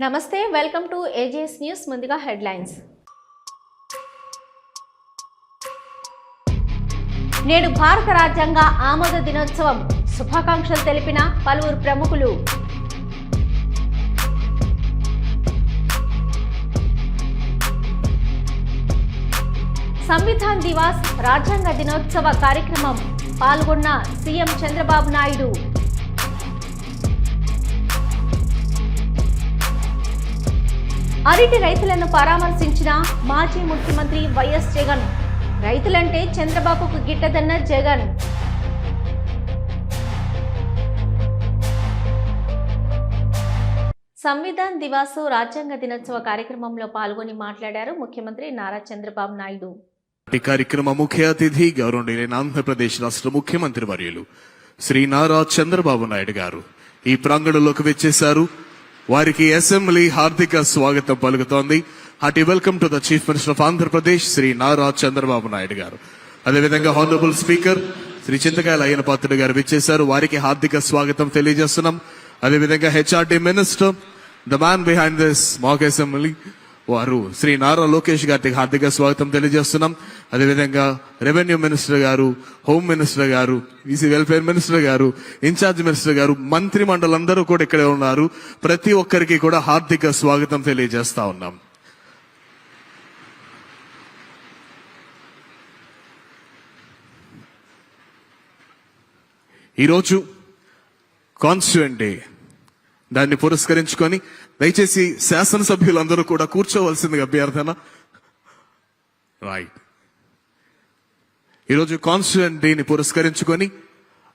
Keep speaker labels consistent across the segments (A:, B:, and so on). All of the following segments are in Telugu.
A: నమస్తే వెల్కమ్ టు ఏజేఎస్ న్యూస్ ముందుగా హెడ్లైన్స్. నేడు భారత రాజ్యాంగ ఆమోద దినోత్సవం. శుభాకాంక్షలు తెలిపిన పలువురు ప్రముఖులు. సంవిధాన్ దివాస్ రాజ్యాంగ దినోత్సవ కార్యక్రమం పాల్గొన్న సీఎం చంద్రబాబు నాయుడు. అరటి రైతులను పరామర్శించిన మాజీ ముఖ్యమంత్రి వైఎస్ జగన్. రైతులంటే చంద్రబాబుకు గిట్టదన్న జగన్. సంవిధాన్ దివాసు రాజ్యాంగ దినోత్సవ కార్యక్రమంలో పాల్గొని మాట్లాడారు ముఖ్యమంత్రి నారా చంద్రబాబు నాయుడు.
B: ఈ కార్యక్రమ ముఖ్య అతిథి గౌరవనీయులైన ఆంధ్రప్రదేశ్ రాష్ట్ర ముఖ్యమంత్రి వర్యులు శ్రీ నారా చంద్రబాబు నాయుడు గారు. ఈ ప్రాంగణంలోకి వచ్చేశారు వారికి అసెంబ్లీ హార్దిక స్వాగతం పలుకుతోంది. Hearty welcome to the chief minister of Andhra Pradesh Shri Nara Chandrababu Naidu garu. అదేవిధంగా హానరబుల్ స్పీకర్ శ్రీ చింతకాయల అయ్యన పాత్రుడు గారు విచ్చేశారు. వారికి హార్దిక స్వాగతం తెలియజేస్తున్నాం. అదేవిధంగా HRD minister the man behind this mock assembly వారు శ్రీ నారా లోకేష్ గారికి హార్దిక స్వాగతం తెలియజేస్తున్నాం. అదేవిధంగా రెవెన్యూ మినిస్టర్ గారు హోమ్ మినిస్టర్ గారు ఈసీ వెల్ఫేర్ మినిస్టర్ గారు ఇన్ఛార్జ్ మినిస్టర్ గారు మంత్రి మండలందరూ కూడా ఇక్కడే ఉన్నారు. ప్రతి ఒక్కరికి కూడా హార్దిక స్వాగతం తెలియజేస్తా ఉన్నాం. ఈరోజు కాన్స్టిట్యూంట్ డే. దాన్ని పురస్కరించుకొని దయచేసి శాసనసభ్యులందరూ కూడా కూర్చోవలసిందిగా అభ్యర్థన. రైట్ ఈరోజు కాన్స్టిట్యూంట్ డేని పురస్కరించుకొని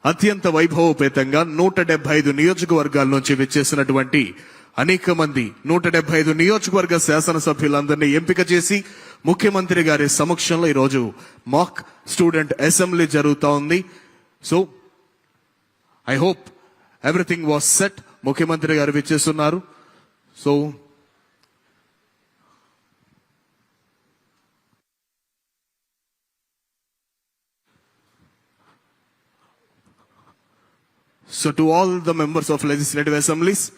B: అత్యంత వైభవోపేతంగా నూట డెబ్బై ఐదు నియోజకవర్గాల నుంచి విచ్చేసినటువంటి అనేక మంది నూట డెబ్బై ఐదు నియోజకవర్గ శాసనసభ్యులందరినీ ఎంపిక చేసి ముఖ్యమంత్రి గారి సమక్షంలో ఈరోజు మాక్ స్టూడెంట్ అసెంబ్లీ జరుగుతూ ఉంది. So I hope everything was set. ముఖ్యమంత్రి గారు విచ్చేస్తున్నారు. So So to all the members of legislative assemblies,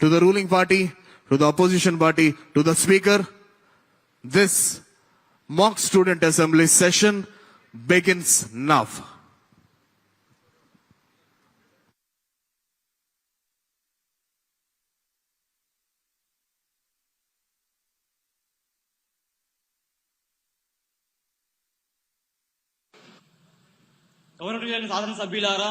B: to the ruling party, to the opposition party, to the speaker, this mock student assembly session begins now.
C: గౌరవ శాసనసభ్యులారా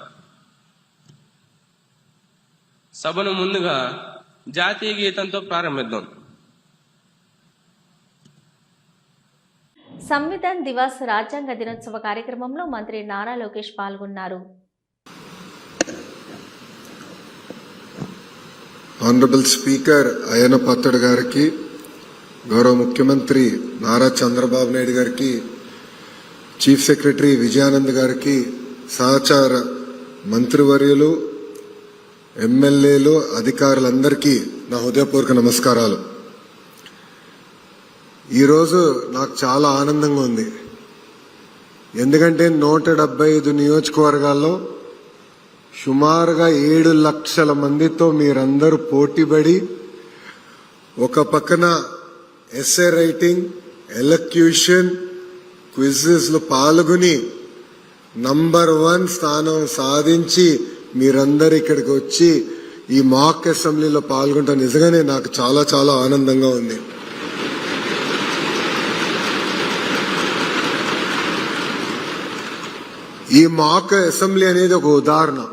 D: సభను ముందుగా జాతీయ గీతంతో ప్రారంభిద్దాం.
A: సంవిధాన్ దివాస్ రాజ్యాంగ దినోత్సవ కార్యక్రమంలో మంత్రి నారా లోకేష్ పాల్గొన్నారు.
E: ఆనరబుల్ స్పీకర్ అయ్యన పాత్రుడు గారికి గౌరవ ముఖ్యమంత్రి నారా చంద్రబాబు నాయుడు గారికి చీఫ్ సెక్రటరీ విజయానంద్ గారికి సహచార మంత్రివర్యులు ఎమ్మెల్యేలు అధికారులందరికీ నా హృదయపూర్వక నమస్కారాలు. ఈరోజు నాకు చాలా ఆనందంగా ఉంది. ఎందుకంటే నూట డెబ్బై ఐదు నియోజకవర్గాల్లో సుమారుగా ఏడు లక్షల మందితో మీరందరూ పోటీపడి ఒక పక్కన ఎస్ఏ రైటింగ్ ఎలక్యూషన్ క్విజెస్లో పాల్గొని నంబర్ వన్ స్థానం సాధించి మీరందరు ఇక్కడికి వచ్చి ఈ మాక్ అసెంబ్లీలో పాల్గొంటాం నిజంగానే నాకు చాలా చాలా ఆనందంగా ఉంది. ఈ మాక్ అసెంబ్లీ అనేది ఒక ఉదాహరణ.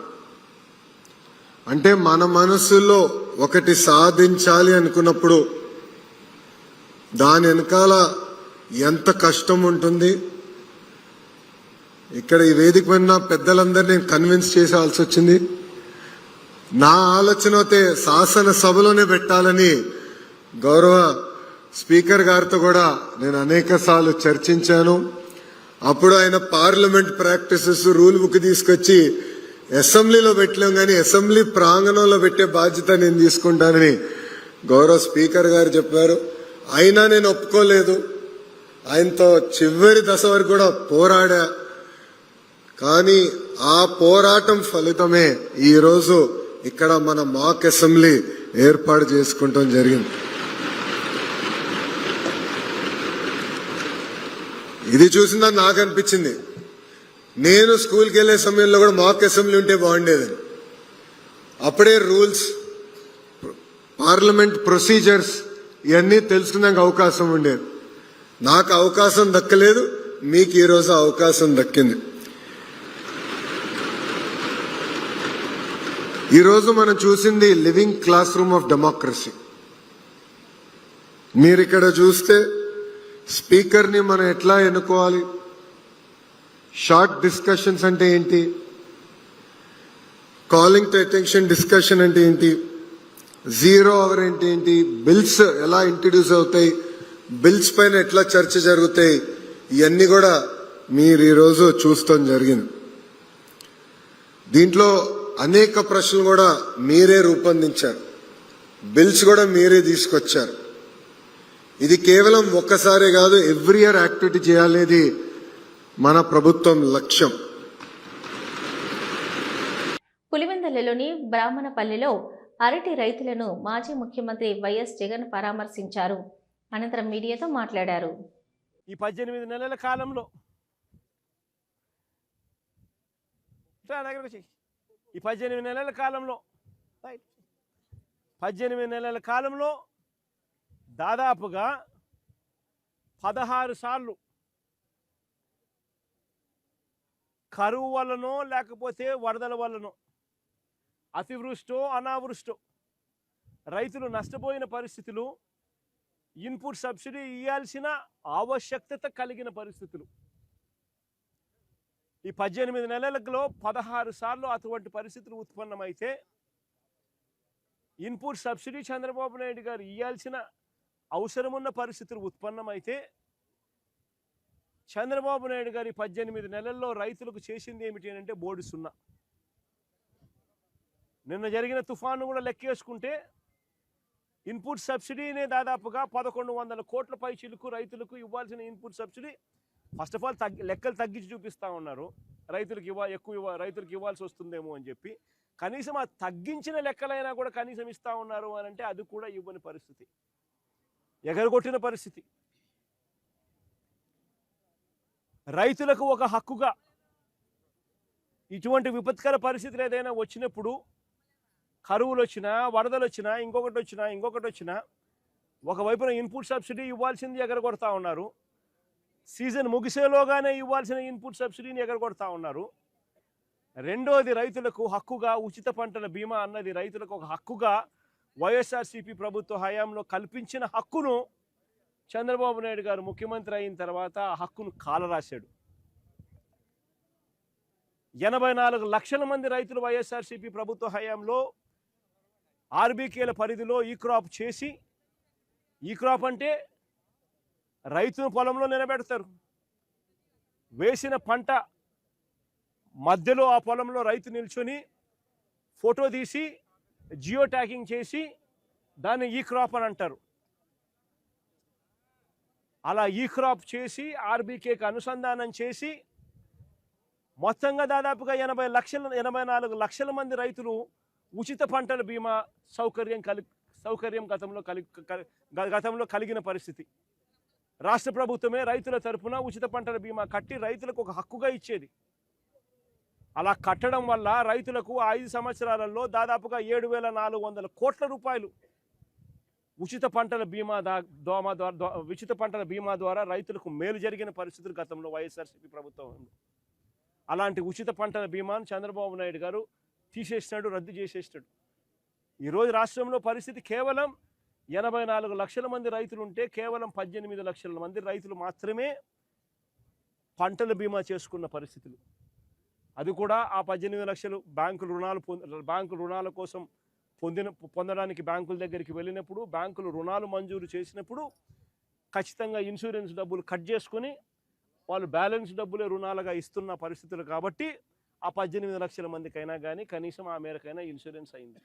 E: అంటే మన మనసులో ఒకటి సాధించాలి అనుకున్నప్పుడు దాని వెనకాల ఎంత కష్టం ఉంటుంది? ఇక్కడ ఈ వేదిక పైన పెద్దలందరినీ నేను కన్విన్స్ చేసేవాల్సి వచ్చింది. నా ఆలోచన అయితే శాసన సభలోనే పెట్టాలని గౌరవ స్పీకర్ గారితో కూడా నేను అనేక సార్లు చర్చించాను. అప్పుడు ఆయన పార్లమెంట్ ప్రాక్టీసెస్ రూల్ బుక్ తీసుకొచ్చి అసెంబ్లీలో పెట్టలేం కానీ అసెంబ్లీ ప్రాంగణంలో పెట్టే బాధ్యత నేను తీసుకుంటానని గౌరవ స్పీకర్ గారు చెప్పారు. అయినా నేను ఒప్పుకోలేదు. ఆయనతో చివరి దశ వరకు కూడా పోరాడా కానీ ఆ పోరాటం ఫలితమే ఈ రోజు ఇక్కడ మన మాక్ అసెంబ్లీ ఏర్పాటు చేసుకుంటాం జరిగింది. ఇది చూసిందా నాకు అనిపించింది. నేను స్కూల్కి వెళ్ళే సమయంలో కూడా మాక్ అసెంబ్లీ ఉంటే బాగుండేదని. అప్పుడే రూల్స్ పార్లమెంట్ ప్రొసీజర్స్ ఇవన్నీ తెలుసుకునే అవకాశం ఉండేది. నాకు అవకాశం దక్కలేదు మీకు ఈరోజు అవకాశం దక్కింది. ఈరోజు మనం చూసింది living classroom of democracy. మీరు ఇక్కడ చూస్తే స్పీకర్ని మనం ఎట్లా ఎన్నుకోవాలి? షార్ట్ డిస్కషన్స్ అంటే ఏంటి? కాలింగ్ టు అటెన్షన్ డిస్కషన్ అంటే ఏంటి? జీరో అవర్ అంటే ఏంటి? బిల్స్ ఎలా ఇంట్రడ్యూస్ అవుతాయి? బిల్స్ పైన ఎట్లా చర్చ జరుగుతాయి? ఇవన్నీ కూడా మీరు ఈరోజు చూస్తాం జరిగింది. దీంట్లో అనేక ప్రశ్నలు కూడా మీరే రూపొందించారు. బిల్స్ కూడా మీరే తీసుకొచ్చారు. ఇది కేవలం ఒక్కసారే కాదు ఎవ్రీ ఇయర్ యాక్టివిటీ చేయాలనేది మన ప్రభుత్వం లక్ష్యం.
A: పులివెందలలోని బ్రాహ్మణపల్లిలో అరటి రైతులను మాజీ ముఖ్యమంత్రి వైఎస్ జగన్ పరామర్శించారు. అనంతరం మీడియాతో మాట్లాడారు.
F: ఈ పద్దెనిమిది నెలల కాలంలో. ఈ పద్దెనిమిది నెలల కాలంలో. పద్దెనిమిది నెలల కాలంలో దాదాపుగా పదహారు సార్లు కరువు వల్లనో లేకపోతే వరదల వల్లనో అతివృష్టో అనావృష్టో రైతులు నష్టపోయిన పరిస్థితులు ఇన్పుట్ సబ్సిడీ ఇవ్వాల్సిన ఆవశ్యకత కలిగిన పరిస్థితులు ఈ పద్దెనిమిది నెలలలో పదహారు సార్లు అటువంటి పరిస్థితులు ఉత్పన్నమైతే ఇన్పుట్ సబ్సిడీ చంద్రబాబు నాయుడు గారు ఇవ్వాల్సిన అవసరమున్న పరిస్థితులు ఉత్పన్నమైతే చంద్రబాబు నాయుడు గారి పద్దెనిమిది నెలల్లో రైతులకు చేసింది ఏమిటి అంటే బోర్డు సున్నా. నిన్న జరిగిన తుఫాను కూడా లెక్కేసుకుంటే ఇన్పుట్ సబ్సిడీనే దాదాపుగా పదకొండు వందల కోట్ల పై చిలుకు రైతులకు ఇవ్వాల్సిన input subsidy first of all తగ్గి లెక్కలు తగ్గించి చూపిస్తూ ఉన్నారు. రైతులకు ఇవ్వ ఎక్కువ ఇవ్వ రైతులకు ఇవ్వాల్సి వస్తుందేమో అని చెప్పి. కనీసం ఆ తగ్గించిన లెక్కలైనా కూడా కనీసం ఇస్తా ఉన్నారు అని అంటే అది కూడా ఇవ్వని పరిస్థితి. ఎగరగొట్టిన పరిస్థితి. రైతులకు ఒక హక్కుగా ఇటువంటి విపత్కర పరిస్థితులు ఏదైనా వచ్చినప్పుడు కరువులు వచ్చినా వరదలు వచ్చినా ఇంకొకటి వచ్చినా ఇంకొకటి వచ్చినా ఒకవైపున ఇన్పుట్ సబ్సిడీ ఇవ్వాల్సింది ఎగరగొడతా ఉన్నారు. సీజన్ ముగిసేలోగానే ఇవ్వాల్సిన ఇన్పుట్ సబ్సిడీని ఎగరగొడతా ఉన్నారు. రెండోది రైతులకు హక్కుగా ఉచిత పంటల బీమా అన్నది రైతులకు ఒక హక్కుగా వైఎస్ఆర్సీపీ ప్రభుత్వ హయాంలో కల్పించిన హక్కును చంద్రబాబు నాయుడు గారు ముఖ్యమంత్రి అయిన తర్వాత ఆ హక్కును కాలరాశాడు. ఎనభై నాలుగు లక్షల మంది రైతులు వైఎస్ఆర్సీపీ ప్రభుత్వ హయాంలో ఆర్బీకేల పరిధిలో ఈ క్రాప్ చేసి ఈ క్రాప్ అంటే రైతును పొలంలో నిలబెడతారు. వేసిన పంట మధ్యలో ఆ పొలంలో రైతు నిల్చొని ఫోటో తీసి జియో ట్యాగింగ్ చేసి దాన్ని ఈ క్రాప్ అని అంటారు. అలా ఈ క్రాప్ చేసి ఆర్బీకేకి అనుసంధానం చేసి మొత్తంగా దాదాపుగా ఎనభై లక్షల ఎనభై నాలుగు లక్షల మంది రైతులు ఉచిత పంటల బీమా సౌకర్యం కలి సౌకర్యం గతంలో కలి గతంలో కలిగిన పరిస్థితి. రాష్ట్ర ప్రభుత్వమే రైతుల తరపున ఉచిత పంటల బీమా కట్టి రైతులకు ఒక హక్కుగా ఇచ్చేది. అలా కట్టడం వల్ల రైతులకు ఐదు సంవత్సరాలలో దాదాపుగా ఏడు వేల నాలుగు వందల కోట్ల రూపాయలు. ఉచిత పంటల బీమా దా దోమ ద్వారా ఉచిత పంటల బీమా ద్వారా రైతులకు మేలు జరిగిన పరిస్థితులు గతంలో వైఎస్ఆర్సీపీ ప్రభుత్వం ఉంది. అలాంటి ఉచిత పంటల బీమాను చంద్రబాబు నాయుడు గారు తీసేసినాడు రద్దు చేసేసినాడు. ఈరోజు రాష్ట్రంలో పరిస్థితి కేవలం ఎనభై నాలుగు లక్షల మంది రైతులు ఉంటే కేవలం పద్దెనిమిది లక్షల మంది రైతులు మాత్రమే పంటల బీమా చేసుకున్న పరిస్థితులు. అది కూడా ఆ పద్దెనిమిది లక్షలు బ్యాంకు రుణాలు పొంద బ్యాంకు రుణాల కోసం పొందిన పొందడానికి బ్యాంకుల దగ్గరికి వెళ్ళినప్పుడు బ్యాంకులు రుణాలు మంజూరు చేసినప్పుడు ఖచ్చితంగా ఇన్సూరెన్స్ డబ్బులు కట్ చేసుకుని వాళ్ళు బ్యాలెన్స్ డబ్బులే రుణాలుగా ఇస్తున్న పరిస్థితులు కాబట్టి ఆ పద్దెనిమిది లక్షల మందికైనా కానీ కనీసం ఆ మేరకైనా ఇన్సూరెన్స్ అయింది.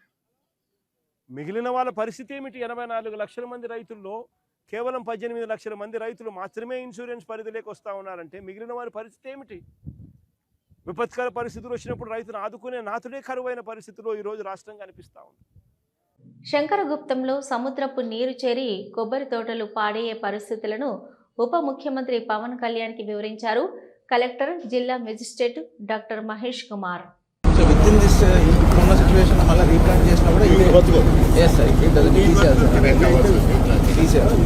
F: మిగిలిన వాళ్ళ పరిస్థితి ఏమిటి? ఎనభై నాలుగు లక్షల మంది రైతుల్లో కేవలం పద్దెనిమిది లక్షల మంది రైతులు మాత్రమే ఇన్సూరెన్స్ పరిధిలోకి వస్తూ ఉన్నారంటే మిగిలిన వారి పరిస్థితి ఏమిటి? విపత్కర పరిస్థితులు వచ్చినప్పుడు రైతును ఆదుకునే నాతుడే కరువైన పరిస్థితిలో ఈరోజు రాష్ట్రం కనిపిస్తూ ఉంది.
A: శంకరగుప్తంలో సముద్రపు నీరు చేరి కొబ్బరి తోటలు పాడయ్యే పరిస్థితులను ఉప ముఖ్యమంత్రి పవన్ కళ్యాణ్కి వివరించారు. కలెక్టర్ జిల్లా
G: magistrate doctor Mahesh Kumar. Situation మళ్ళీ రీప్లాంట్ చేసినా కూడా ఇది ఎస్ సార్ డజన్ తీసేయాలి తీసేయాలి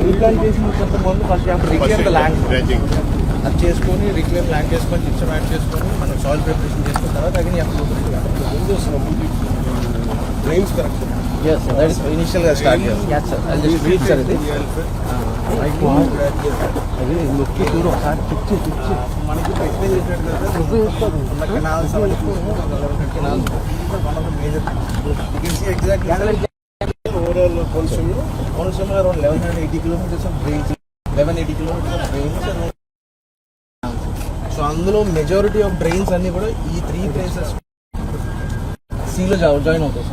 G: రీప్లాంట్ చేసిన కొంత ముందు first have reclaim the land అది చేసుకొని రిక్లెయిమ్ ల్యాండ్ చేసుకొని చిప్సం యాడ్ చేసుకొని మనం సాయిల్ ప్రిపరేషన్ చేసుకున్న తర్వాత again drains correct yes that is ఇనిషియల్గా స్టార్ట్ చేస్తాం సార్ అది జస్ట్ బ్రీఫ్ సార్ ఇది అది నొక్కి చూడు ఒకసారి పిచ్చి పిచ్చి మనకి ఎక్స్ప్లెయిన్ చేసినట్టు ఉన్న canals canals major exact overall Konaseema Konaseema around eleven hundred eighty kilometres of eleven eighty kilometres of so అందులో మెజారిటీ ఆఫ్ డ్రైన్స్ అన్ని కూడా ఈ త్రీ ప్లేసెస్ సీలో జాయిన్ అవుతాయి.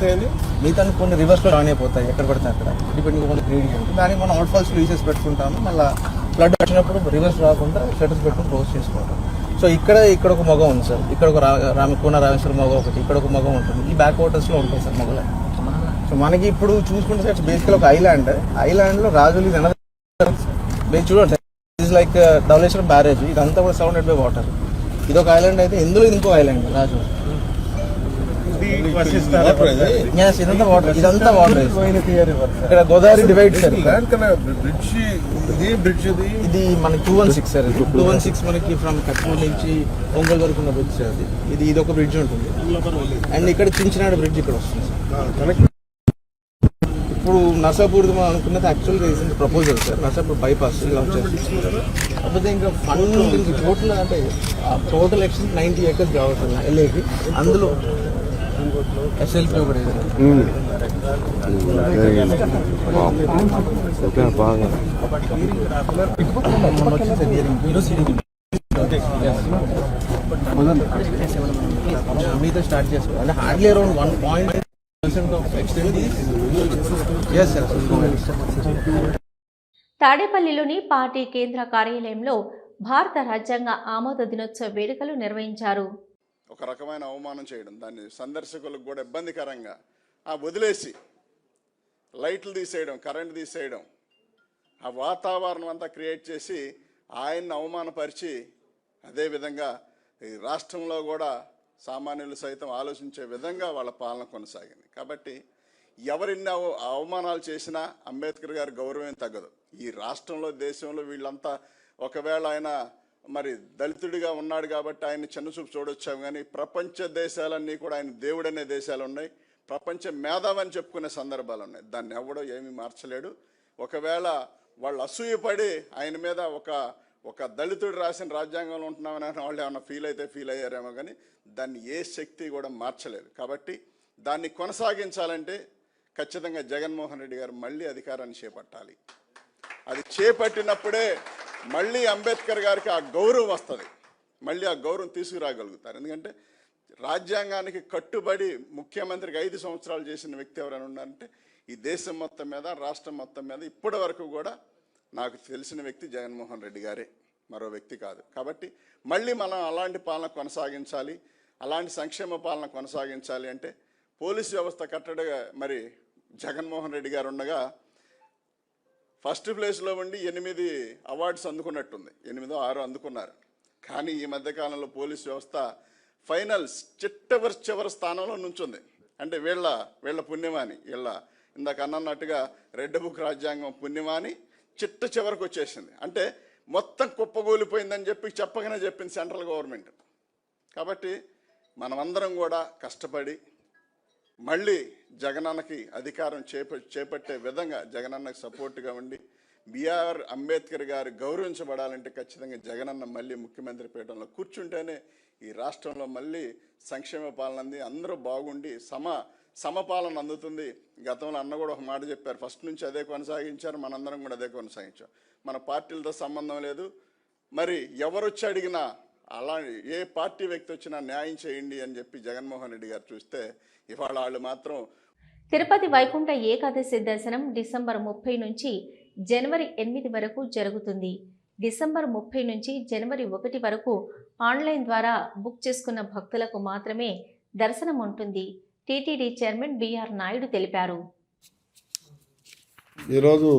G: సార్ మిగతా కొన్ని రివర్స్లో అయిపోతాయి ఎక్కడ పడితే అక్కడ. డిపెండింగ్ కొన్ని గ్రేడింగ్ దానికి మనం అవుట్ ఫాల్స్ లీసెస్ పెట్టుకుంటాము. మళ్ళీ ఫ్లడ్ వచ్చినప్పుడు రివర్స్ రాకుండా షటర్స్ పెట్టుకుని క్లోజ్ చేసుకుంటాం సో ఇక్కడ ఇక్కడ ఒక మగం ఉంది సార్. ఇక్కడ ఒక రామ కోన రామేశ్వర మగం ఒకటి. ఇక్కడ ఒక మగం ఉంటుంది. ఈ బ్యాక్ వాటర్స్లో ఉంటాయి సార్ మగలే. సో మనకి ఇప్పుడు చూసుకుంటే సార్ బేసికల్ ఒక ఐలాండ్ ఐలాండ్లో రాజులు ఇది మీరు చూడండి ఇస్ లైక్ ధవలేశ్వరం బ్యారేజ్ ఇదంతా కూడా సరౌండెడ్ బై వాటర్ ఇది ఒక ఐలాండ్ అయితే ఇందులో ఇది ఇంకో ఐలాండ్ రాజు. ఇదంతా వాటర్ ఇదంతా వాటర్ ఇక్కడ గోదావరి డివైడ్ సార్
E: బ్రిడ్జ్ ఇది బ్రిడ్జ్ ఇది
G: ఇది మనకి two one six sir two one six మనకి ఫ్రమ్ కట్మూర్ నుంచి ఒంగోలు వరకు ఉన్న బ్రిడ్జ్ సార్ అది. ఇది ఇది ఒక బ్రిడ్జ్ ఉంటుంది. అండ్ ఇక్కడ చించినాడు బ్రిడ్జ్ ఇక్కడ వస్తుంది సార్. ఇప్పుడు నర్సాపూర్ మనం అనుకున్నది యాక్చువల్గా recent proposal sir. Narsapur bypass వచ్చేసి కాకపోతే ఇంకా ఫండ్ టోటల్ అంటే టోటల్ ఎక్స్టెంట్ నైంటీ ఏకర్స్ కావాలి సార్ ఎల్ఏకి అందులో ఒకటి మీతో స్టార్ట్ అంటే హార్డ్లీ అరౌండ్ వన్ పాయింట్
A: తాడేపల్లిలోని పార్టీ కేంద్ర కార్యాలయంలో భారత రాజ్యాంగ ఆమోద దినోత్సవ వేడుకలు నిర్వహించారు.
H: ఒక రకమైన అవమానం చేయడం దాన్ని సందర్శకులకు కూడా ఇబ్బందికరంగా ఆ వదిలేసి లైట్లు తీసేయడం కరెంట్ తీసేయడం ఆ వాతావరణం అంతా క్రియేట్ చేసి ఆయన్ని అవమానపరిచి అదేవిధంగా ఈ రాష్ట్రంలో కూడా సామాన్యులు సైతం ఆలోచించే విధంగా వాళ్ళ పాలన కొనసాగింది. కాబట్టి ఎవరిన్ని అవ అవమానాలు చేసినా అంబేద్కర్ గారి గౌరవం తగ్గదు. ఈ రాష్ట్రంలో దేశంలో వీళ్ళంతా ఒకవేళ ఆయన మరి దళితుడిగా ఉన్నాడు కాబట్టి ఆయన చిన్నచూపు చూడొచ్చాము కానీ ప్రపంచ దేశాలన్నీ కూడా ఆయన దేవుడనే దేశాలు ఉన్నాయి. ప్రపంచ మేధావని చెప్పుకునే సందర్భాలు ఉన్నాయి. దాన్ని ఎవడో ఏమీ మార్చలేడు. ఒకవేళ వాళ్ళు అసూయపడి ఆయన మీద ఒక ఒక దళితుడు రాసిన రాజ్యాంగంలో ఉంటున్నామని వాళ్ళు ఏమన్నా ఫీల్ అయితే ఫీల్ అయ్యారేమో కానీ దాన్ని ఏ శక్తి కూడా మార్చలేదు. కాబట్టి దాన్ని కొనసాగించాలంటే ఖచ్చితంగా జగన్మోహన్ రెడ్డి గారు మళ్ళీ అధికారాన్ని చేపట్టాలి. అది చేపట్టినప్పుడే మళ్ళీ అంబేద్కర్ గారికి ఆ గౌరవం వస్తుంది. మళ్ళీ ఆ గౌరవం తీసుకురాగలుగుతారు. ఎందుకంటే రాజ్యాంగానికి కట్టుబడి ముఖ్యమంత్రికి ఐదు సంవత్సరాలు చేసిన వ్యక్తి ఎవరైనా ఉన్నారంటే ఈ దేశం మొత్తం మీద రాష్ట్రం మొత్తం మీద ఇప్పటి వరకు కూడా నాకు తెలిసిన వ్యక్తి జగన్మోహన్ రెడ్డి గారే. మరో వ్యక్తి కాదు. కాబట్టి మళ్ళీ మనం అలాంటి పాలన కొనసాగించాలి. అలాంటి సంక్షేమ పాలన కొనసాగించాలి అంటే పోలీస్ వ్యవస్థ కట్టడిగా మరి జగన్మోహన్ రెడ్డి గారు ఉండగా ఫస్ట్ ప్లేస్లో ఉండి ఎనిమిది అవార్డ్స్ అందుకున్నట్టుంది. ఎనిమిదో ఆరో అందుకున్నారు. కానీ ఈ మధ్యకాలంలో పోలీస్ వ్యవస్థ ఫైనల్స్ చిట్టవరి చివరి స్థానంలో నుంచుంది. అంటే వీళ్ళ వీళ్ళ పుణ్యమాని వీళ్ళ ఇందాక అన్నట్టుగా రెడ్ బుక్ రాజ్యాంగం పుణ్యమాని చిట్ట చివరికి వచ్చేసింది. అంటే మొత్తం కుప్పగూలిపోయిందని చెప్పి చెప్పగానే చెప్పింది సెంట్రల్ గవర్నమెంట్. కాబట్టి మనమందరం కూడా కష్టపడి మళ్ళీ జగనన్నకి అధికారం చేప చేపట్టే విధంగా జగనన్నకు సపోర్ట్గా ఉండి బిఆర్ అంబేద్కర్ గారు గౌరవించబడాలంటే ఖచ్చితంగా జగనన్న మళ్ళీ ముఖ్యమంత్రి పీఠంలో కూర్చుంటేనే ఈ రాష్ట్రంలో మళ్ళీ సంక్షేమ పాలన అంది. అందరూ బాగుండి సమ సమపాలన అందుతుంది. గతంలో అన్న కూడా ఒక మాట చెప్పారు ఫస్ట్ నుంచి అదే కొనసాగించారు మనందరం కూడా అదే కొనసాగించాం. మన పార్టీలతో సంబంధం లేదు. మరి ఎవరొచ్చి అడిగినా అలా ఏ పార్టీ వ్యక్తి వచ్చినా న్యాయం చేయండి అని చెప్పి జగన్మోహన్ రెడ్డి గారు చూస్తే ఇవాళ వాళ్ళు మాత్రం
A: తిరుపతి వైకుంఠ ఏకాదశి దర్శనం డిసెంబర్ ముప్పై నుంచి జనవరి ఎనిమిది వరకు జరుగుతుంది. డిసెంబర్ ముప్పై నుంచి జనవరి ఒకటి వరకు ఆన్లైన్ ద్వారా బుక్ చేసుకున్న భక్తులకు మాత్రమే దర్శనం ఉంటుంది. టీటీడీ చైర్మన్ బిఆర్ నాయుడు తెలిపారు.
I: ఈరోజు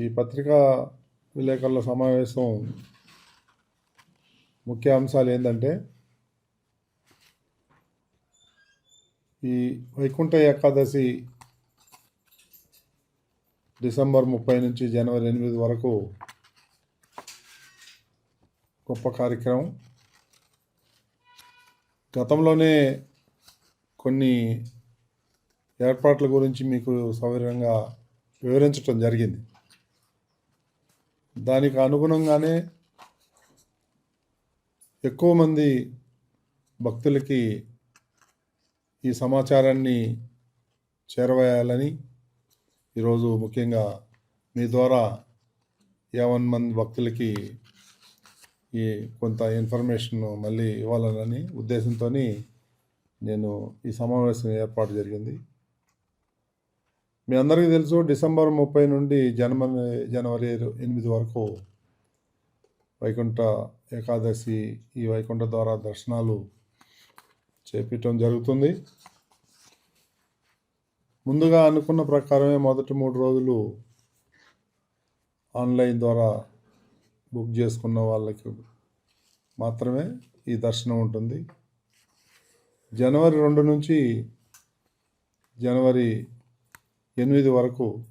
I: ఈ పత్రికా విలేకరుల సమావేశం ముఖ్య అంశాలు ఏంటంటే ఈ వైకుంఠ ఏకాదశి డిసెంబర్ ముప్పై నుంచి జనవరి ఎనిమిది వరకు గొప్ప కార్యక్రమం. గతంలోనే కొన్ని ఏర్పాట్ల గురించి మీకు సౌకర్యంగా వివరించడం జరిగింది. దానికి అనుగుణంగానే ఎక్కువ మంది భక్తులకి ఈ సమాచారాన్ని చేరవేయాలని ఈరోజు ముఖ్యంగా మీ ద్వారా యావన్ మంది భక్తులకి ఈ కొంత ఇన్ఫర్మేషన్ మళ్ళీ ఇవ్వాలని ఉద్దేశంతో నేను ఈ సమావేశం ఏర్పాటు జరిగింది. మీ అందరికీ తెలుసు డిసెంబర్ ముప్పై నుండి జనవరి జనవరి ఎనిమిది వరకు వైకుంఠ ఏకాదశి ఈ వైకుంఠ ద్వారా దర్శనాలు చేపించడం జరుగుతుంది. ముందుగా అనుకున్న ప్రకారమే మొదటి మూడు రోజులు ఆన్లైన్ ద్వారా బుక్ చేసుకున్న వాళ్ళకి మాత్రమే ఈ దర్శనం ఉంటుంది. జనవరి రెండు నుంచి జనవరి ఎనిమిది వరకు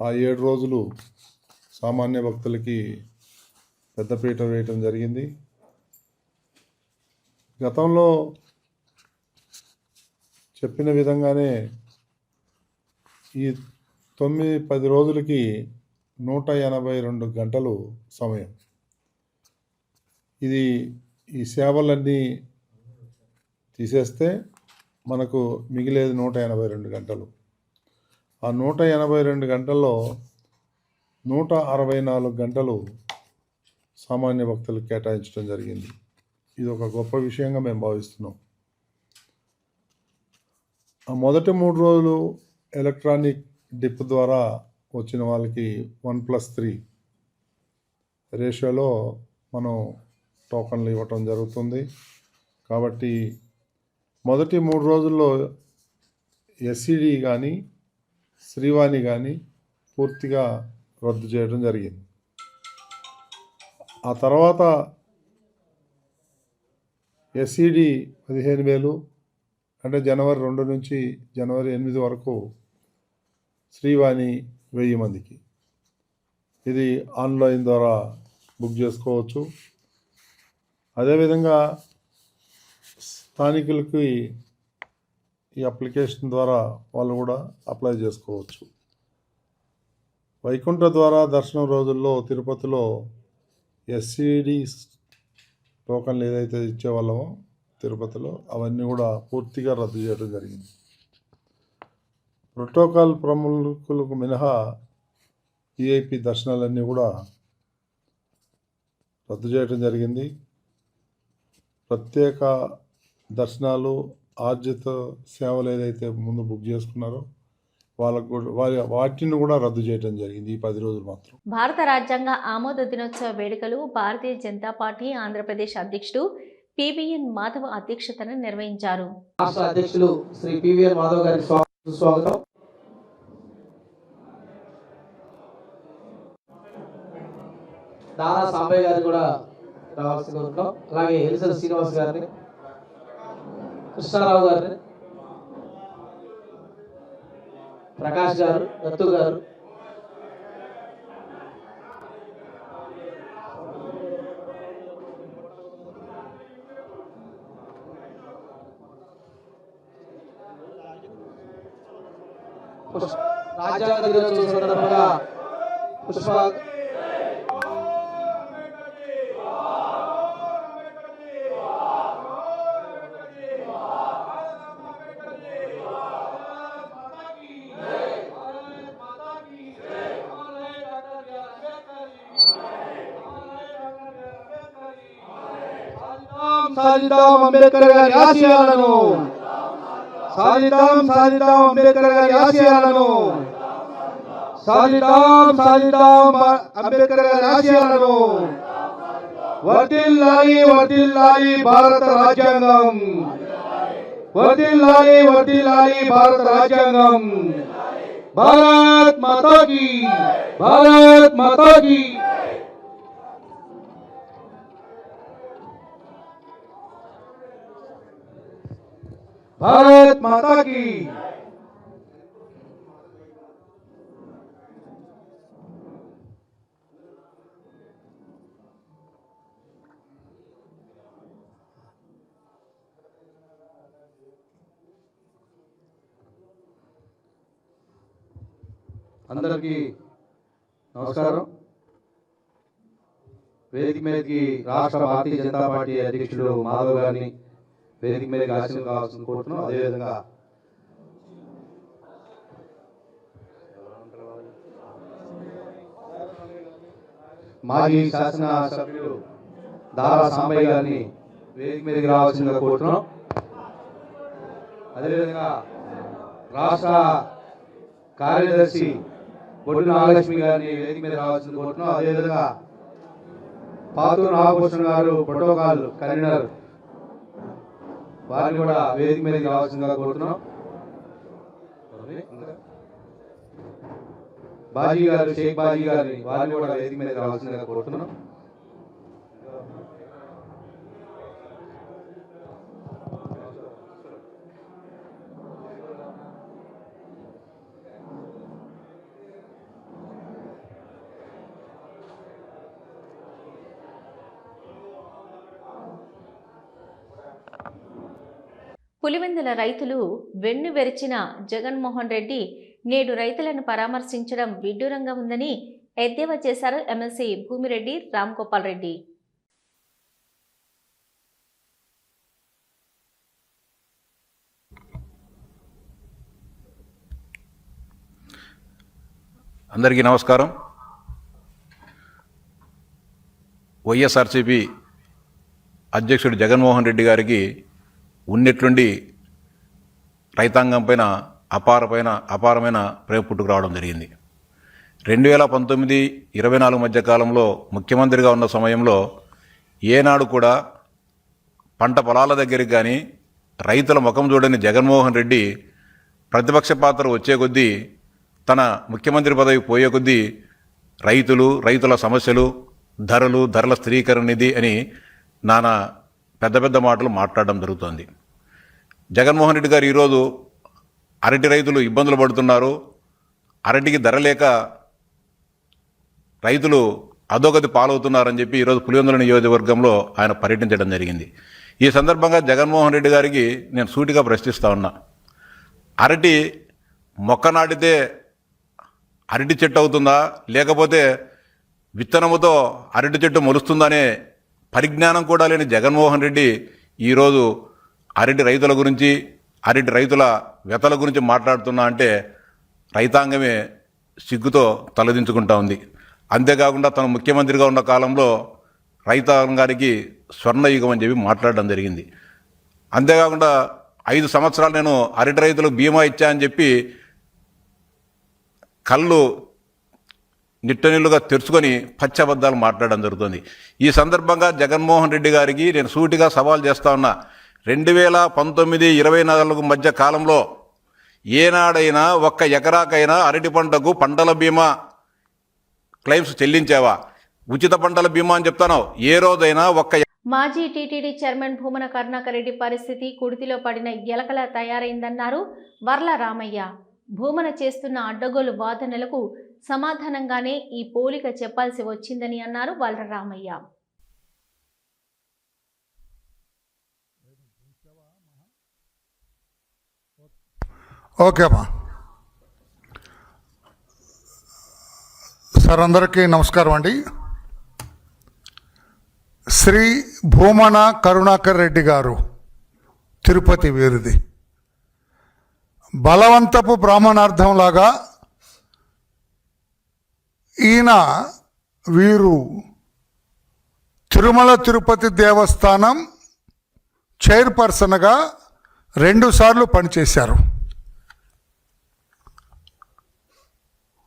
I: ఆ ఏడు రోజులు సామాన్య భక్తులకి పెద్దపీట వేయటం జరిగింది. గతంలో చెప్పిన విధంగానే ఈ తొమ్మిది పది రోజులకి నూట ఎనభై రెండు గంటలు సమయం. ఇది ఈ సేవలన్నీ తీసేస్తే మనకు మిగిలేది నూట ఎనభై రెండు గంటలు. ఆ నూట ఎనభై రెండు గంటల్లో నూట అరవై నాలుగు గంటలు సామాన్య భక్తులకు కేటాయించడం జరిగింది. ఇది ఒక గొప్ప విషయంగా మేము భావిస్తున్నాం. ఆ మొదటి మూడు రోజులు ఎలక్ట్రానిక్ డిప్ ద్వారా వచ్చిన వాళ్ళకి వన్ ప్లస్ త్రీ రేషియోలో మనం టోకన్లు ఇవ్వటం జరుగుతుంది. కాబట్టి మొదటి మూడు రోజుల్లో ఎస్సిడి కానీ శ్రీవాణి కానీ పూర్తిగా రద్దు చేయడం జరిగింది. ఆ తర్వాత ఎస్సిడి పదిహేను వేలు అంటే జనవరి రెండు నుంచి జనవరి ఎనిమిది వరకు శ్రీవాణి వెయ్యి మందికి. ఇది ఆన్లైన్ ద్వారా బుక్ చేసుకోవచ్చు. అదేవిధంగా స్థానికులకి ఈ అప్లికేషన్ ద్వారా వాళ్ళు కూడా అప్లై చేసుకోవచ్చు. వైకుంఠ ద్వారా దర్శనం రోజుల్లో తిరుపతిలో ఎస్సిడి టోకన్లు ఏదైతే ఇచ్చేవాళ్ళమో తిరుపతిలో అవన్నీ కూడా పూర్తిగా రద్దు చేయడం జరిగింది. ప్రోటోకాల్ ప్రముఖులకు మినహా ఈఐపి దర్శనాలన్నీ కూడా రద్దు చేయడం జరిగింది. ప్రత్యేక దర్శనాలు ఆర్జిత సేవలు ఏదైతే ముందు బుక్ చేసుకున్నారో వాళ్ళకు వాటిని కూడా రద్దు చేయడం జరిగింది ఈ పది రోజులు మాత్రం.
A: భారత రాజ్యాంగ ఆమోద దినోత్సవ వేడుకలు భారతీయ జనతా పార్టీ ఆంధ్రప్రదేశ్ అధ్యక్షుడు పిబిఎన్ మాధవ్ అధ్యక్షతన నిర్వహించారు.
J: రాష్ట్ర అధ్యక్షులు శ్రీ పివిఆర్ మాధవ్ గారికి స్వాగతం. దారా సాంబయ్య గారిని కూడా ఉంటున్నాం అలాగే ఎలిసర్ శ్రీనివాస్ గారిని కృష్ణారావు గారిని ప్రకాష్ గారు దత్తు గారు పుష్ప- రాజ్యాంగ దినోత్సవం సందర్భంగా పుష్ప సాధిద్దాం అంబేద్కర్ గారి ఆశయాలను సాధిద్దాం సాధిద్దాం అంబేద్కర్ గారి ఆశయాలను సాధిద్దాం సాధిద్దాం అంబేద్కర్ గారి ఆశయాలను వర్ధిల్లాలి వర్ధిల్లాలి భారత రాజ్యాంగం వర్ధిల్లాలి వర్ధిల్లాలి భారత రాజ్యాంగం భారత్ మాతా కీ భారత్ మాతా కీ భారత్ మాతాకి అందరికీ నమస్కారం. వేదిక మీదకి రాష్ట్ర భారతీయ జనతా పార్టీ అధ్యక్షుడు మాధవ్ గారిని వేదిక మీదకి ఆశీర్వాదం కావాల్సింది కోరుతున్నాం అదేవిధంగా మాజీ శాసన సభ్యుడు దారా సాంబయ్య గారిని వేదిక మీదకి రావాల్సిందిగా కోరుతున్నాం. అదేవిధంగా రాష్ట్ర కార్యదర్శి బొడ్డు నాగలక్ష్మి గారిని వేదిక మీద రావాల్సింది కోరుతున్నాం. అదేవిధంగా పాతూరు నాగభూషణ్ గారు ప్రోటోకాల్ కన్వీనర్ వారిని కూడా వేదిక మీదకి రావాల్సిందిగా కోరుతున్నాం. బాజీ గారు షేక్ బాజీ గారిని వారిని కూడా వేదిక మీదకి రావాల్సిందిగా కోరుతున్నాం.
A: పులివెందుల రైతులు వెన్ను వెరిచిన జగన్మోహన్ రెడ్డి నేడు రైతులను పరామర్శించడం విడ్డూరంగా ఉందని ఎద్దేవా చేశారు ఎమ్మెల్సీ భూమిరెడ్డి రామ్ గోపాల్ రెడ్డి.
K: అందరికీ నమస్కారం. వైఎస్ఆర్సీపీ అధ్యక్షుడు జగన్మోహన్ రెడ్డి గారికి ఉన్నట్లుండి రైతాంగం పైన అపారపైన అపారమైన ప్రేమ పుట్టుకు రావడం జరిగింది. రెండు వేల పంతొమ్మిది ఇరవై నాలుగు మధ్య కాలంలో ముఖ్యమంత్రిగా ఉన్న సమయంలో ఏనాడు కూడా పంట పొలాల దగ్గరికి కానీ రైతుల ముఖం చూడని జగన్మోహన్ రెడ్డి ప్రతిపక్ష పాత్ర వచ్చే కొద్దీ తన ముఖ్యమంత్రి పదవి పోయే కొద్దీ రైతులు రైతుల సమస్యలు ధరలు ధరల స్థిరీకరణ నిధి అని నానా పెద్ద పెద్ద మాటలు మాట్లాడడం జరుగుతోంది. జగన్మోహన్ రెడ్డి గారు ఈరోజు అరటి రైతులు ఇబ్బందులు పడుతున్నారు. అరటికి ధర లేక రైతులు అధోగతి పాలవుతున్నారని చెప్పి ఈరోజు పులివెందుల నియోజకవర్గంలో ఆయన పర్యటించడం జరిగింది. ఈ సందర్భంగా జగన్మోహన్ రెడ్డి గారికి నేను సూటిగా ప్రశ్నిస్తా ఉన్నా. అరటి మొక్క నాటితే అరటి చెట్టు అవుతుందా? లేకపోతే విత్తనముతో అరటి చెట్టు మొలుస్తుందనే పరిజ్ఞానం కూడా లేని జగన్మోహన్ రెడ్డి ఈరోజు అరటి రైతుల గురించి అరటి రైతుల వ్యతల గురించి మాట్లాడుతున్నా అంటే రైతాంగమే సిగ్గుతో తలదించుకుంటా ఉంది. అంతేకాకుండా తను ముఖ్యమంత్రిగా ఉన్న కాలంలో రైతాంగానికి స్వర్ణయుగం అని చెప్పి మాట్లాడడం జరిగింది. అంతేకాకుండా ఐదు సంవత్సరాలు నేను అరటి రైతులకు బీమా ఇచ్చా అని చెప్పి కళ్ళు నిట్టనిల్లుగా తెరుచుకొని పచ్చబద్దాలు మాట్లాడడం జరుగుతుంది. ఈ సందర్భంగా జగన్మోహన్ రెడ్డి గారికి నేను సూటిగా సవాల్ చేస్తా ఉన్నా. రెండు వేల పంతొమ్మిది ఇరవై నాలుగు మధ్య కాలంలో ఏనాడైనా ఒక్క ఎకరాకైనా అరటి పంటకు పంటల బీమా క్లెయిమ్స్ చెల్లించావా? ఉచిత పంటల బీమా అని చెప్తాను? ఏ రోజైనా ఒక్క
A: మాజీ టీటీడీ చైర్మన్ భూమన కరుణాకర్ రెడ్డి పరిస్థితి కుడితిలో పడిన ఎలకలా తయారైందన్నారు వర్ల రామయ్య. భూమన చేస్తున్న అడ్డగోలు వాదనలకు సమాధానంగానే ఈ పోలిక చెప్పాల్సి వచ్చిందని అన్నారు బలరామయ్య. రామయ్య
L: ఓకే సార్ అందరికీ నమస్కారం అండి. శ్రీ భూమన కరుణాకర్ రెడ్డి గారు తిరుపతి వీరిది. బలవంతపు బ్రాహ్మణార్థంలాగా ఈయన వీరు తిరుమల తిరుపతి దేవస్థానం చైర్పర్సన్గా రెండుసార్లు పనిచేశారు.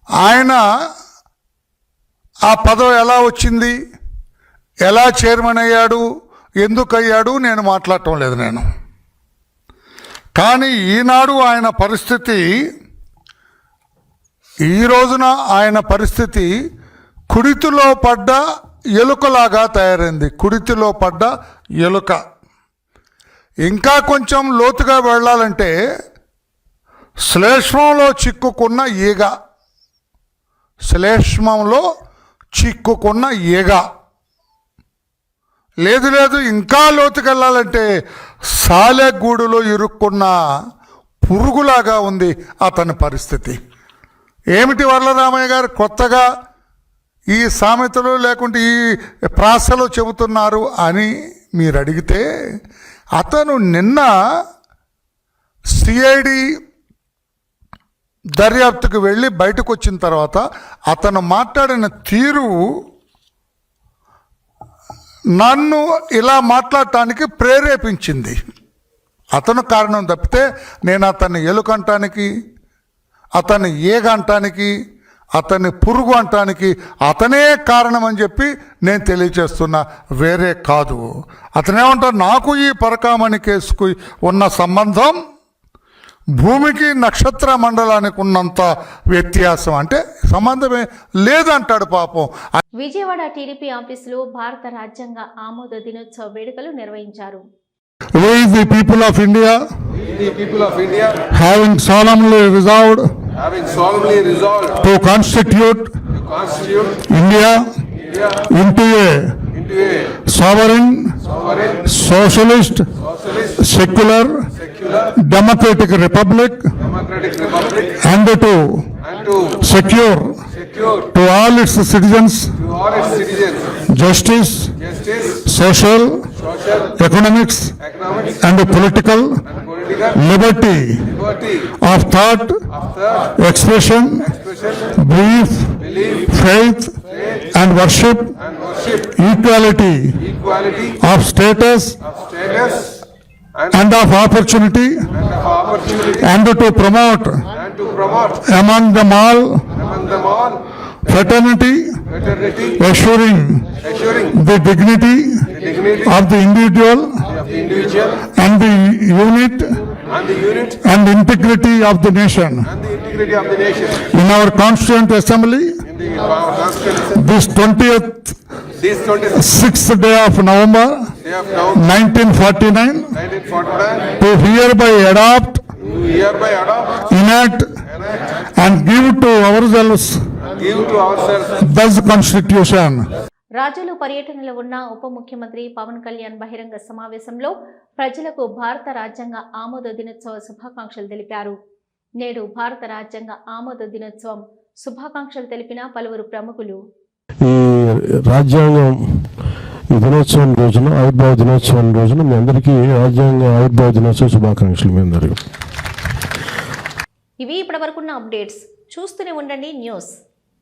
L: ఆయన ఆ పదవి ఎలా వచ్చింది? ఎలా చైర్మన్ అయ్యాడు? ఎందుకు అయ్యాడు? నేను మాట్లాడటం లేదు నేను. కానీ ఈనాడు ఆయన పరిస్థితి ఈ రోజున ఆయన పరిస్థితి కుడితిలో పడ్డ ఎలుకలాగా తయారైంది. కుడితిలో పడ్డ ఎలుక. ఇంకా కొంచెం లోతుగా వెళ్ళాలంటే శ్లేష్మంలో చిక్కుకున్న ఈగ. శ్లేష్మంలో చిక్కుకున్న ఈగ. లేదు లేదు ఇంకా లోతుకెళ్ళాలంటే సాలెగూడులో ఇరుక్కున్న పురుగులాగా ఉంది అతని పరిస్థితి. ఏమిటి వరలరామయ్య గారు కొత్తగా ఈ సామెతలు లేకుంటే ఈ ప్రాసలు చెబుతున్నారు అని మీరు అడిగితే అతను నిన్న సిఐడి దర్యాప్తుకు వెళ్ళి బయటకు వచ్చిన తర్వాత అతను మాట్లాడిన తీరు నన్ను ఇలా మాట్లాడటానికి ప్రేరేపించింది. అతను కారణం తప్పితే నేను అతన్ని ఎలుకంటానికి అతన్ని ఏగంటానికి అతన్ని పురుగు అంటానికి అతనే కారణం అని చెప్పి నేను తెలియచేస్తున్నా వేరే కాదు. అతనేమంటారు నాకు ఈ పరకామణి కేసుకు ఉన్న సంబంధం భూమికి నక్షత్ర మండలానికి ఉన్నంత వ్యత్యాసం. అంటే సంబంధమే లేదంటాడు పాపం.
A: విజయవాడ టీడీపీ ఆఫీసులో భారత రాజ్యాంగ ఆమోద దినోత్సవ వేడుకలు నిర్వహించారు.
L: We the people of India?
J: The people of India,
L: having solemnly resolved
J: having solemnly resolved
L: to constitute
J: to constitute
L: India
J: India
L: into a sovereign,
J: sovereign,
L: socialist,
J: socialist,
L: secular,
J: secular,
L: democratic republic
J: democratic republic
L: and to
J: and to
L: secure
J: secure
L: to all its citizens
J: to all its citizens
L: justice,
J: justice,
L: social,
J: social,
L: economics and political liberty of thought, expression, belief, faith and worship, equality of status
J: and
L: of opportunity
J: and
L: to promote among them all fraternity, assuring the dignity of the individual, and the unit
J: and the unit.
L: and integrity of the nation. In our Constituent Assembly,
J: uh,
L: this 20th, 6th day of November, 1949, to hereby adopt, enact, and give to ourselves,
J: give to ourselves.
L: this constitution.
A: రాజులు పర్యటనలో ఉన్న ఉప ముఖ్యమంత్రి పవన్ కళ్యాణ్ బహిరంగ సమావేశంలో ప్రజలకు భారత రాజ్యాంగ ఆమోద దినోత్సవ శుభాకాంక్షలు తెలిపారు. నేడు భారత రాజ్యాంగ ఆమోద దినోత్సవం శుభాకాంక్షలు తెలిపిన పలువురు ప్రముఖులు.
F: ఈ రాజ్యాంగం ఈ దినోత్సవం రోజున ఆవిర్భావ దినోత్సవం రోజున మీ అందరికీ రాజ్యాంగ ఆవిర్భావ దినోత్సవ శుభాకాంక్షలు మీ అందరికీ.
A: ఇవి ఇప్పటివరకున్న అప్డేట్స్. చూస్తూనే ఉండండి న్యూస్.